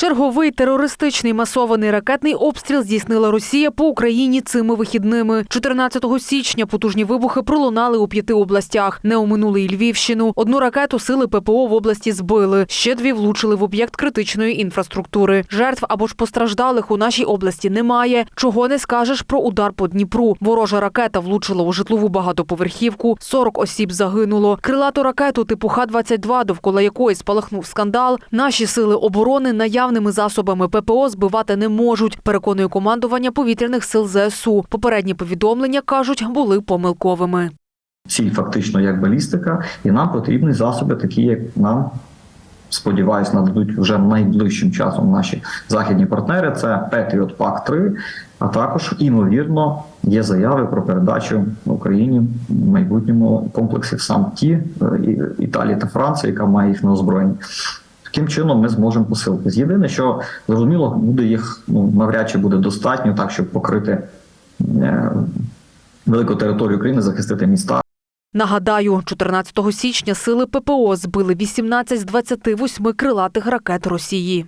Черговий терористичний масований ракетний обстріл здійснила Росія по Україні цими вихідними. 14 січня потужні вибухи пролунали у п'яти областях. Не оминули й Львівщину. Одну ракету сили ППО в області збили. Ще дві влучили в об'єкт критичної інфраструктури. Жертв або ж постраждалих у нашій області немає. Чого не скажеш про удар по Дніпру. Ворожа ракета влучила у житлову багатоповерхівку. 40 осіб загинуло. Крилату ракету типу Х-22, довкола якої спалахнув скандал. Наші сили оборони наявними засобами ППО збивати не можуть. Переконує командування повітряних сил ЗСУ. Попередні повідомлення кажуть, були помилковими. ціль фактично як балістика, і нам потрібні засоби, такі як нам. Сподіваюсь, нададуть вже найближчим часом наші західні партнери. Це Patriot PAC 3 а також імовірно є заяви про передачу Україні в майбутньому комплексів сам ті е, Італії та Франції, яка має їх на озброєнні. Таким чином ми зможемо посилитись. Єдине, що зрозуміло, буде їх ну навряд чи буде достатньо, так щоб покрити е, велику територію України, захистити міста. Нагадаю, 14 січня сили ППО збили 18 з 28 крилатих ракет Росії.